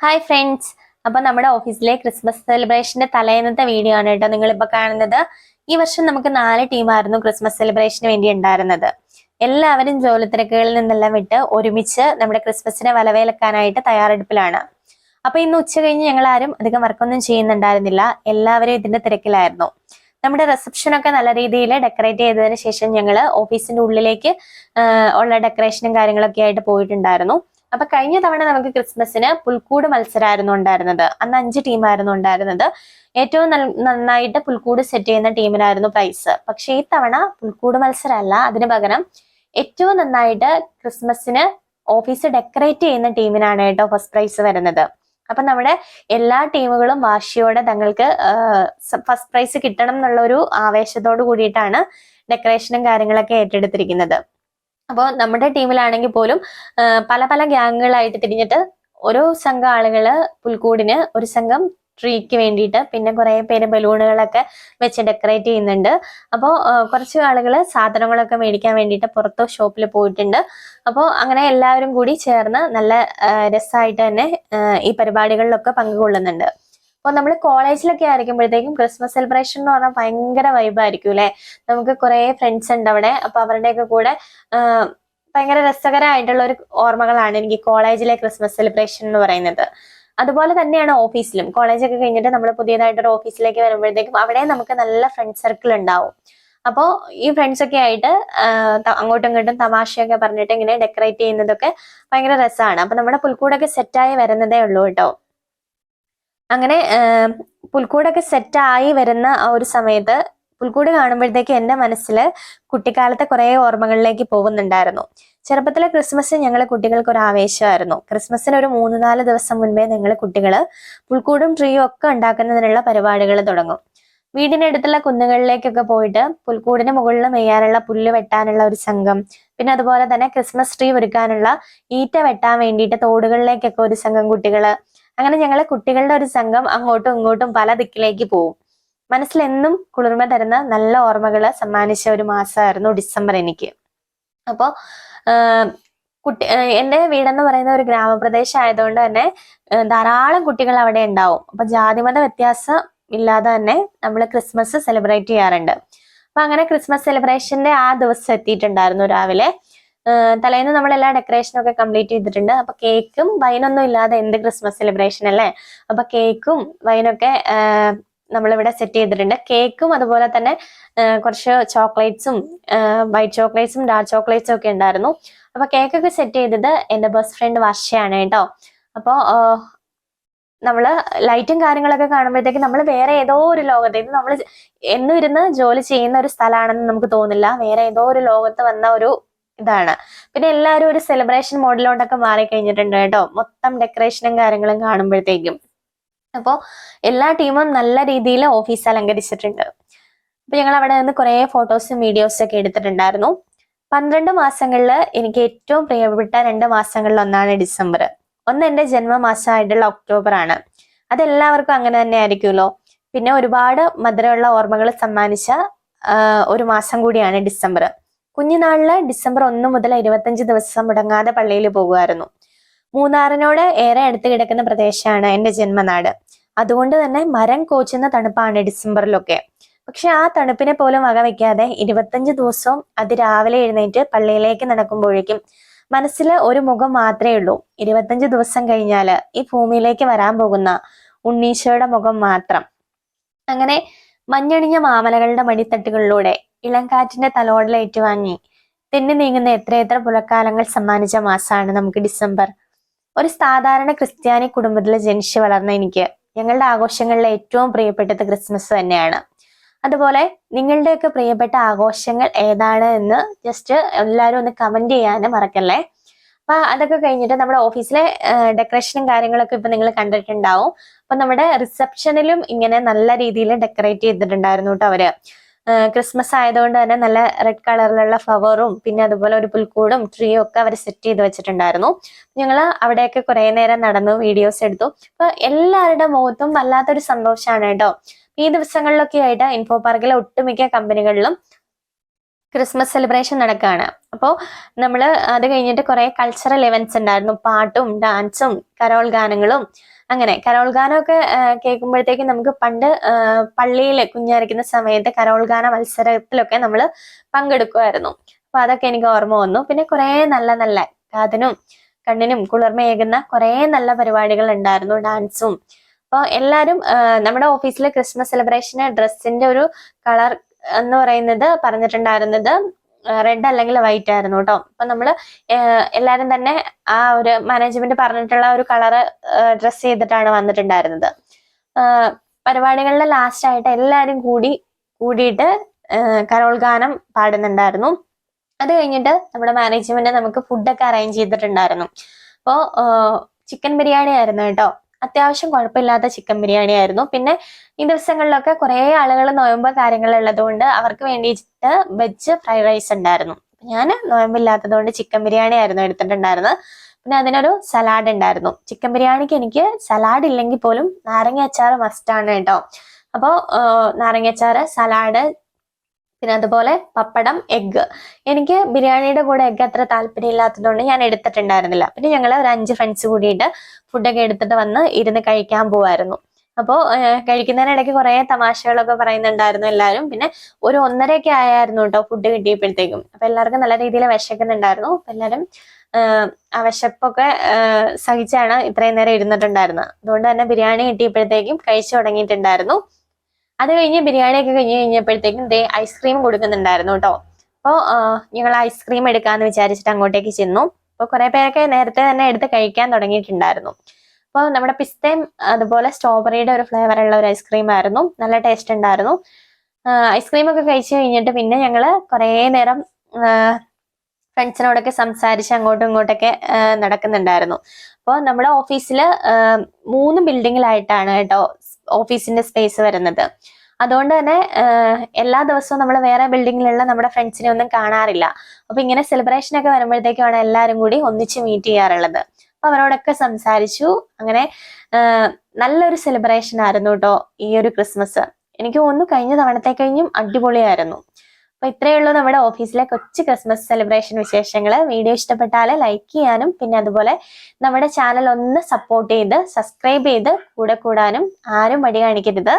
Hi friends അപ്പൊ നമ്മുടെ ഓഫീസിലെ ക്രിസ്മസ് സെലിബ്രേഷന്റെ തലേന്നത്തെ വീഡിയോ ആണ് കേട്ടോ നിങ്ങൾ ഇപ്പൊ കാണുന്നത്. ഈ വർഷം നമുക്ക് നാല് ടീമായിരുന്നു ക്രിസ്മസ് സെലിബ്രേഷന് വേണ്ടി ഉണ്ടായിരുന്നത്. എല്ലാവരും ജോലി തിരക്കുകളിൽ നിന്നെല്ലാം വിട്ട് ഒരുമിച്ച് നമ്മുടെ ക്രിസ്മസിനെ വലവേലക്കാനായിട്ട് തയ്യാറെടുപ്പിലാണ്. അപ്പൊ ഇന്ന് ഉച്ച കഴിഞ്ഞ് ഞങ്ങൾ ആരും അധികം വർക്കൊന്നും ചെയ്യുന്നുണ്ടായിരുന്നില്ല. എല്ലാവരും ഇതിന്റെ തിരക്കിലായിരുന്നു. നമ്മുടെ റിസപ്ഷൻ ഒക്കെ നല്ല രീതിയിൽ ഡെക്കറേറ്റ് ചെയ്തതിന് ശേഷം ഞങ്ങൾ ഓഫീസിന്റെ ഉള്ളിലേക്ക് ഉള്ള ഡെക്കറേഷനും കാര്യങ്ങളൊക്കെ ആയിട്ട് പോയിട്ടുണ്ടായിരുന്നു. അപ്പൊ കഴിഞ്ഞ തവണ നമുക്ക് ക്രിസ്മസിന് പുൽക്കൂട് മത്സരമായിരുന്നു ഉണ്ടായിരുന്നത്. അന്ന് അഞ്ച് ടീമായിരുന്നു ഉണ്ടായിരുന്നത്. ഏറ്റവും നന്നായിട്ട് പുൽക്കൂട് സെറ്റ് ചെയ്യുന്ന ടീമിനായിരുന്നു പ്രൈസ്. പക്ഷെ ഈ തവണ പുൽക്കൂട് മത്സരമല്ല. അതിന് പകരം ഏറ്റവും നന്നായിട്ട് ക്രിസ്മസിന് ഓഫീസ് ഡെക്കറേറ്റ് ചെയ്യുന്ന ടീമിനാണ് കേട്ടോ ഫസ്റ്റ് പ്രൈസ് വരുന്നത്. അപ്പൊ നമ്മുടെ എല്ലാ ടീമുകളും വാശിയോടെ തങ്ങൾക്ക് ഫസ്റ്റ് പ്രൈസ് കിട്ടണം എന്നുള്ള ഒരു ആവേശത്തോട് കൂടിയിട്ടാണ് ഡെക്കറേഷനും കാര്യങ്ങളൊക്കെ ഏറ്റെടുത്തിരിക്കുന്നത്. അപ്പോൾ നമ്മുടെ ടീമിലാണെങ്കിൽ പോലും പല പല ഗ്യാങ്ങുകളായിട്ട് തിരിഞ്ഞിട്ട് ഓരോ സംഘം ആളുകൾ പുൽക്കൂടിന് ഒരു സംഘം ട്രീക്ക് വേണ്ടിയിട്ട് പിന്നെ കുറെ പേര് ബലൂണുകളൊക്കെ വെച്ച് ഡെക്കറേറ്റ് ചെയ്യുന്നുണ്ട്. അപ്പോൾ കുറച്ച് ആളുകൾ സാധനങ്ങളൊക്കെ മേടിക്കാൻ വേണ്ടിയിട്ട് പുറത്ത് ഷോപ്പിൽ പോയിട്ടുണ്ട്. അപ്പോൾ അങ്ങനെ എല്ലാവരും കൂടി ചേർന്ന് നല്ല രസമായിട്ട് തന്നെ ഈ പരിപാടികളിലൊക്കെ പങ്കുകൊള്ളുന്നുണ്ട്. അപ്പോൾ നമ്മൾ കോളേജിലൊക്കെ ആയിരിക്കുമ്പോഴത്തേക്കും ക്രിസ്മസ് സെലിബ്രേഷൻ എന്ന് പറഞ്ഞാൽ ഭയങ്കര വൈബായിരിക്കും അല്ലേ? നമുക്ക് കുറേ ഫ്രണ്ട്സ് ഉണ്ട് അവിടെ. അപ്പോൾ അവരുടെയൊക്കെ കൂടെ ഭയങ്കര രസകരമായിട്ടുള്ള ഒരു ഓർമ്മകളാണ് എനിക്ക് കോളേജിലെ ക്രിസ്മസ് സെലിബ്രേഷൻ എന്ന് പറയുന്നത്. അതുപോലെ തന്നെയാണ് ഓഫീസിലും. കോളേജൊക്കെ കഴിഞ്ഞിട്ട് നമ്മൾ പുതിയതായിട്ടൊരു ഓഫീസിലേക്ക് വരുമ്പോഴത്തേക്കും അവിടെ നമുക്ക് നല്ല ഫ്രണ്ട് സർക്കിൾ ഉണ്ടാവും. അപ്പോൾ ഈ ഫ്രണ്ട്സൊക്കെ ആയിട്ട് അങ്ങോട്ടും ഇങ്ങോട്ടും തമാശയൊക്കെ പറഞ്ഞിട്ട് ഇങ്ങനെ ഡെക്കറേറ്റ് ചെയ്യുന്നതൊക്കെ ഭയങ്കര രസമാണ് അപ്പൊ നമ്മുടെ പുൽക്കൂടൊക്കെ സെറ്റായി വരുന്നതേ ഉള്ളൂ കേട്ടോ. അങ്ങനെ പുൽക്കൂടൊക്കെ സെറ്റായി വരുന്ന ആ ഒരു സമയത്ത് പുൽക്കൂട് കാണുമ്പോഴത്തേക്ക് എന്റെ മനസ്സിൽ കുട്ടിക്കാലത്തെ കുറേ ഓർമ്മകളിലേക്ക് പോകുന്നുണ്ടായിരുന്നു. ചെറുപ്പത്തിലെ ക്രിസ്മസ് ഞങ്ങൾ കുട്ടികൾക്ക് ഒരു ആവേശമായിരുന്നു. ക്രിസ്മസിന് ഒരു മൂന്ന് നാല് ദിവസം മുൻപേ ഞങ്ങൾ കുട്ടികൾ പുൽക്കൂടും ട്രീയും ഒക്കെ ഉണ്ടാക്കുന്നതിനുള്ള പരിപാടികൾ തുടങ്ങും. വീടിനടുത്തുള്ള കുന്നുകളിലേക്കൊക്കെ പോയിട്ട് പുൽക്കൂടിന് മുകളിൽ മെയ്യാനുള്ള പുല്ല് വെട്ടാനുള്ള ഒരു സംഘം പിന്നെ അതുപോലെ തന്നെ ക്രിസ്മസ് ട്രീ ഒരുക്കാനുള്ള ഈറ്റ വെട്ടാൻ വേണ്ടിയിട്ട് തോടുകളിലേക്കൊക്കെ ഒരു സംഘം കുട്ടികൾ അങ്ങനെ ഞങ്ങൾ കുട്ടികളുടെ ഒരു സംഘം അങ്ങോട്ടും ഇങ്ങോട്ടും പല ദിക്കിലേക്ക് പോവും. മനസ്സിലെന്നും കുളിർമ തരുന്ന നല്ല ഓർമ്മകൾ സമ്മാനിച്ച ഒരു മാസമായിരുന്നു ഡിസംബർ എനിക്ക്. അപ്പോൾ കുട്ടി എന്റെ വീടെന്ന് പറയുന്ന ഒരു ഗ്രാമപ്രദേശം ആയതുകൊണ്ട് തന്നെ ധാരാളം കുട്ടികൾ അവിടെ ഉണ്ടാവും. അപ്പൊ ജാതിമത വ്യത്യാസം ഇല്ലാതെ തന്നെ നമ്മൾ ക്രിസ്മസ് സെലിബ്രേറ്റ് ചെയ്യാറുണ്ട്. അപ്പൊ അങ്ങനെ ക്രിസ്മസ് സെലിബ്രേഷന്റെ ആ ദിവസം എത്തിയിട്ടുണ്ടായിരുന്നു രാവിലെ. തലേന്ന് നമ്മൾ എല്ലാ ഡെക്കറേഷനും ഒക്കെ കംപ്ലീറ്റ് ചെയ്തിട്ടുണ്ട്. അപ്പൊ കേക്കും വൈനൊന്നും ഇല്ലാതെ എന്ത് ക്രിസ്മസ് സെലിബ്രേഷൻ അല്ലേ? അപ്പൊ കേക്കും വൈനൊക്കെ നമ്മളിവിടെ സെറ്റ് ചെയ്തിട്ടുണ്ട്. കേക്കും അതുപോലെ തന്നെ കുറച്ച് ചോക്ലേറ്റ്സും വൈറ്റ് ചോക്ലേറ്റ്സും ഡാർക്ക് ചോക്ലേറ്റ്സും ഒക്കെ ഉണ്ടായിരുന്നു. അപ്പൊ കേക്കൊക്കെ സെറ്റ് ചെയ്തത് എന്റെ ബെസ്റ്റ് ഫ്രണ്ട് വർഷയാണ് കേട്ടോ. അപ്പോൾ നമ്മൾ ലൈറ്റും കാര്യങ്ങളൊക്കെ കാണുമ്പോഴത്തേക്ക് നമ്മൾ വേറെ ഏതോ ഒരു ലോകത്ത് നമ്മൾ എന്നും ഇരുന്ന് ജോലി ചെയ്യുന്ന ഒരു സ്ഥലമാണെന്ന് നമുക്ക് തോന്നില്ല. വേറെ ഏതോ ഒരു ലോകത്ത് വന്ന ഒരു ഇതാണ്. പിന്നെ എല്ലാവരും ഒരു സെലിബ്രേഷൻ മോഡിലോട്ടൊക്കെ മാറി കഴിഞ്ഞിട്ടുണ്ട് കേട്ടോ. മൊത്തം ഡെക്കറേഷനും കാര്യങ്ങളും കാണുമ്പോഴത്തേക്കും. അപ്പോൾ എല്ലാ ടീമും നല്ല രീതിയിൽ ഓഫീസ് അലങ്കരിച്ചിട്ടുണ്ട്. അപ്പൊ ഞങ്ങൾ അവിടെ നിന്ന് കുറേ ഫോട്ടോസും വീഡിയോസും ഒക്കെ എടുത്തിട്ടുണ്ടായിരുന്നു. പന്ത്രണ്ട് മാസങ്ങളിൽ എനിക്ക് ഏറ്റവും പ്രിയപ്പെട്ട രണ്ട് മാസങ്ങളിൽ ഒന്നാണ് ഡിസംബർ. ഒന്ന് എന്റെ ജന്മമാസമായിട്ടുള്ള ഒക്ടോബർ ആണ്. അതെല്ലാവർക്കും അങ്ങനെ തന്നെ ആയിരിക്കുമല്ലോ. പിന്നെ ഒരുപാട് മധുരമുള്ള ഓർമ്മകൾ സമ്മാനിച്ച ഒരു മാസം കൂടിയാണ് ഡിസംബർ. കുഞ്ഞുനാളിൽ ഡിസംബർ ഒന്ന് മുതൽ ഇരുപത്തഞ്ച് ദിവസം മുടങ്ങാതെ പള്ളിയിൽ പോകുമായിരുന്നു മൂന്നാറിനോട് ഏറെ അടുത്ത് കിടക്കുന്ന പ്രദേശമാണ് എന്റെ ജന്മനാട്. അതുകൊണ്ട് തന്നെ മരം കോച്ചുന്ന തണുപ്പാണ് ഡിസംബറിലൊക്കെ. പക്ഷെ ആ തണുപ്പിനെ പോലും വകവയ്ക്കാതെ ഇരുപത്തഞ്ച് ദിവസവും അതിരാവിലെ എഴുന്നേറ്റ് പള്ളിയിലേക്ക് നടക്കുമ്പോഴേക്കും മനസ്സിൽ ഒരു മുഖം മാത്രമേ ഉള്ളൂ. ഇരുപത്തഞ്ച് ദിവസം കഴിഞ്ഞാൽ ഈ ഭൂമിയിലേക്ക് വരാൻ പോകുന്ന ഉണ്ണീശോയുടെ മുഖം മാത്രം. അങ്ങനെ മഞ്ഞണിഞ്ഞ മാമലകളുടെ മടിത്തട്ടുകളിലൂടെ ഇളംകാറ്റിന്റെ തലോടൽ ഏറ്റുവാങ്ങി. തെന്നി നീങ്ങുന്ന എത്രയെത്ര പുലക്കാലങ്ങൾ സമ്മാനിച്ച മാസമാണ് നമുക്ക് ഡിസംബർ. ഒരു സാധാരണ ക്രിസ്ത്യാനി കുടുംബത്തിൽ ജനിച്ചു വളർന്ന എനിക്ക് ഞങ്ങളുടെ ആഘോഷങ്ങളിലെ ഏറ്റവും പ്രിയപ്പെട്ടത് ക്രിസ്മസ് തന്നെയാണ്. അതുപോലെ നിങ്ങളുടെയൊക്കെ പ്രിയപ്പെട്ട ആഘോഷങ്ങൾ ഏതാണ് എന്ന് ജസ്റ്റ് എല്ലാവരും ഒന്ന് കമന്റ് ചെയ്യാനും മറക്കല്ലേ. അപ്പൊ അതൊക്കെ കഴിഞ്ഞിട്ട് നമ്മുടെ ഓഫീസിലെ ഡെക്കറേഷനും കാര്യങ്ങളൊക്കെ ഇപ്പൊ നിങ്ങൾ കണ്ടിട്ടുണ്ടാവും. അപ്പൊ നമ്മുടെ റിസപ്ഷനിലും ഇങ്ങനെ നല്ല രീതിയിൽ ഡെക്കറേറ്റ് ചെയ്തിട്ടുണ്ടായിരുന്നു കേട്ടോ അവർ. ക്രിസ്മസ് ആയതുകൊണ്ട് തന്നെ നല്ല റെഡ് കളറിലുള്ള ഫ്ലവറും പിന്നെ അതുപോലെ ഒരു പുൽക്കൂടും ട്രീയും ഒക്കെ അവർ സെറ്റ് ചെയ്ത് വെച്ചിട്ടുണ്ടായിരുന്നു. ഞങ്ങൾ അവിടെയൊക്കെ കുറെ നേരം നടന്നു വീഡിയോസ് എടുത്തു. അപ്പൊ എല്ലാവരുടെ മുഖത്തും വല്ലാത്തൊരു സന്തോഷമാണ് കേട്ടോ. ഈ ദിവസങ്ങളിലൊക്കെ ആയിട്ട് ഇൻഫോ പാർക്കിലെ ഒട്ടുമിക്ക കമ്പനികളിലും ക്രിസ്മസ് സെലിബ്രേഷൻ നടക്കുകയാണ് അപ്പോൾ നമ്മൾ അത് കഴിഞ്ഞിട്ട് കുറേ കൾച്ചറൽ ഇവന്റ്സ് ഉണ്ടായിരുന്നു. പാട്ടും ഡാൻസും കരോൾ ഗാനങ്ങളും അങ്ങനെ. കരോൾ ഗാനമൊക്കെ കേൾക്കുമ്പോഴത്തേക്കും നമുക്ക് പണ്ട് പള്ളിയിൽ കുഞ്ഞായിരിക്കുന്ന സമയത്ത് കരോൾ ഗാന മത്സരത്തിലൊക്കെ നമ്മൾ പങ്കെടുക്കുമായിരുന്നു. അപ്പോൾ അതൊക്കെ എനിക്ക് ഓർമ്മ വന്നു. പിന്നെ കുറേ നല്ല നല്ല കാതിനും കണ്ണിനും കുളിർമയേകുന്ന കുറേ നല്ല പരിപാടികൾ ഉണ്ടായിരുന്നു. ഡാൻസും അപ്പോൾ എല്ലാവരും നമ്മുടെ ഓഫീസിലെ ക്രിസ്മസ് സെലിബ്രേഷന് ഡ്രസ്സിന്റെ ഒരു കളർ എന്ന് പറയുന്നത് പറഞ്ഞിട്ടുണ്ടായിരുന്നത് റെഡ് അല്ലെങ്കിൽ വൈറ്റ് ആയിരുന്നു കേട്ടോ അപ്പൊ നമ്മൾ എല്ലാരും തന്നെ ആ ഒരു മാനേജ്മെന്റ് പറഞ്ഞിട്ടുള്ള ഒരു കളറ് ഡ്രസ് ചെയ്തിട്ടാണ് വന്നിട്ടുണ്ടായിരുന്നത്. പരിപാടികളുടെ ലാസ്റ്റ് ആയിട്ട് എല്ലാരും കൂടി കൂടിയിട്ട് കരോൾ ഗാനം പാടുന്നുണ്ടായിരുന്നു. അത് കഴിഞ്ഞിട്ട് നമ്മുടെ മാനേജ്മെന്റ് നമുക്ക് ഫുഡൊക്കെ അറേഞ്ച് ചെയ്തിട്ടുണ്ടായിരുന്നു. അപ്പോൾ ചിക്കൻ ബിരിയാണി ആയിരുന്നു കേട്ടോ അത്യാവശ്യം കുഴപ്പമില്ലാത്ത ചിക്കൻ ബിരിയാണി ആയിരുന്നു പിന്നെ ഈ ദിവസങ്ങളിലൊക്കെ കുറേ ആളുകൾ നോയമ്പ് കാര്യങ്ങൾ ഉള്ളതുകൊണ്ട് അവർക്ക് വേണ്ടിയിട്ട് വെജ് ഫ്രൈഡ് റൈസ് ഉണ്ടായിരുന്നു. ഞാൻ നോയമ്പില്ലാത്തത് കൊണ്ട് ചിക്കൻ ബിരിയാണി ആയിരുന്നു എടുത്തിട്ടുണ്ടായിരുന്നത്. പിന്നെ അതിനൊരു സലാഡ് ഉണ്ടായിരുന്നു. ചിക്കൻ ബിരിയാണിക്ക് എനിക്ക് സലാഡ് ഇല്ലെങ്കിൽ പോലും നാരങ്ങ അച്ചാർ മസ്റ്റാണ് കേട്ടോ. അപ്പോൾ നാരങ്ങ അച്ചാർ സലാഡ് പിന്നെ അതുപോലെ പപ്പടം എഗ്ഗ് എനിക്ക് ബിരിയാണിയുടെ കൂടെ എഗ്ഗ് അത്ര താല്പര്യം ഇല്ലാത്തതുകൊണ്ട് ഞാൻ എടുത്തിട്ടുണ്ടായിരുന്നില്ല. പിന്നെ ഞങ്ങൾ ഒരു അഞ്ച് ഫ്രണ്ട്സ് കൂടിയിട്ട് ഫുഡൊക്കെ എടുത്തിട്ട് വന്ന് ഇരുന്ന് കഴിക്കാൻ പോവായിരുന്നു. അപ്പോൾ കഴിക്കുന്നതിനിടയ്ക്ക് കുറേ തമാശകളൊക്കെ പറയുന്നുണ്ടായിരുന്നു എല്ലാവരും. പിന്നെ ഒരു ഒന്നരയൊക്കെ ആയായിരുന്നു കേട്ടോ ഫുഡ് കിട്ടിയപ്പോഴത്തേക്കും. അപ്പോൾ എല്ലാവർക്കും നല്ല രീതിയിൽ വിശക്കുന്നുണ്ടായിരുന്നു. അപ്പൊ എല്ലാവരും ആ വിശപ്പൊക്കെ സഹിച്ചാണ് ഇത്രയും നേരം ഇരുന്നിട്ടുണ്ടായിരുന്നത്. അതുകൊണ്ട് തന്നെ ബിരിയാണി കിട്ടിയപ്പോഴത്തേക്കും കഴിച്ചു തുടങ്ങിയിട്ടുണ്ടായിരുന്നു. അത് കഴിഞ്ഞ് ബിരിയാണി ഒക്കെ കഴിഞ്ഞ് കഴിഞ്ഞപ്പോഴത്തേക്കും ദേ ഐസ്ക്രീം കൊടുക്കുന്നുണ്ടായിരുന്നു കേട്ടോ അപ്പോൾ ഞങ്ങൾ ഐസ്ക്രീം എടുക്കാന്ന് വിചാരിച്ചിട്ട് അങ്ങോട്ടേക്ക് ചെന്നു. അപ്പോൾ കുറേ പേരൊക്കെ നേരത്തെ തന്നെ എടുത്ത് കഴിക്കാൻ തുടങ്ങിയിട്ടുണ്ടായിരുന്നു. അപ്പോൾ നമ്മുടെ പിസ്തയും അതുപോലെ സ്ട്രോബെറിയുടെ ഒരു ഫ്ലേവർ ഉള്ള ഒരു ഐസ്ക്രീം ആയിരുന്നു. നല്ല ടേസ്റ്റ് ഉണ്ടായിരുന്നു. ഐസ്ക്രീം ഒക്കെ കഴിച്ചു കഴിഞ്ഞിട്ട് പിന്നെ ഞങ്ങൾ കുറേ നേരം ഫ്രണ്ട്സിനോടൊക്കെ സംസാരിച്ച് അങ്ങോട്ടും ഇങ്ങോട്ടൊക്കെ നടക്കുന്നുണ്ടായിരുന്നു. അപ്പോൾ നമ്മുടെ ഓഫീസിൽ മൂന്ന് ബിൽഡിങ്ങിലായിട്ടാണ് കേട്ടോ ഓഫീസിന്റെ സ്പേസ് വരുന്നത്. അതുകൊണ്ട് തന്നെ എല്ലാ ദിവസവും നമ്മൾ വേറെ ബിൽഡിങ്ങിലുള്ള നമ്മുടെ ഫ്രണ്ട്സിനെ ഒന്നും കാണാറില്ല. അപ്പൊ ഇങ്ങനെ സെലിബ്രേഷൻ ഒക്കെ വരുമ്പോഴത്തേക്കുമാണ് എല്ലാവരും കൂടി ഒന്നിച്ച് മീറ്റ് ചെയ്യാറുള്ളത്. അപ്പൊ അവരോടൊക്കെ സംസാരിച്ചു. അങ്ങനെ നല്ലൊരു സെലിബ്രേഷൻ ആയിരുന്നു കേട്ടോ ഈ ഒരു ക്രിസ്മസ്. എനിക്ക് തോന്നുന്നു കഴിഞ്ഞ തവണത്തെ കഴിഞ്ഞും അടിപൊളിയായിരുന്നു. അപ്പൊ ഇത്രയേ ഉള്ളൂ നമ്മുടെ ഓഫീസിലെ കൊച്ചു ക്രിസ്മസ് സെലിബ്രേഷൻ വിശേഷങ്ങൾ വീഡിയോ ഇഷ്ടപ്പെട്ടാൽ ലൈക്ക് ചെയ്യാനും പിന്നെ അതുപോലെ നമ്മുടെ ചാനൽ ഒന്ന് സപ്പോർട്ട് ചെയ്ത് സബ്സ്ക്രൈബ് ചെയ്ത് കൂടെ കൂടാനും ആരും മടി കാണിക്കരുത്.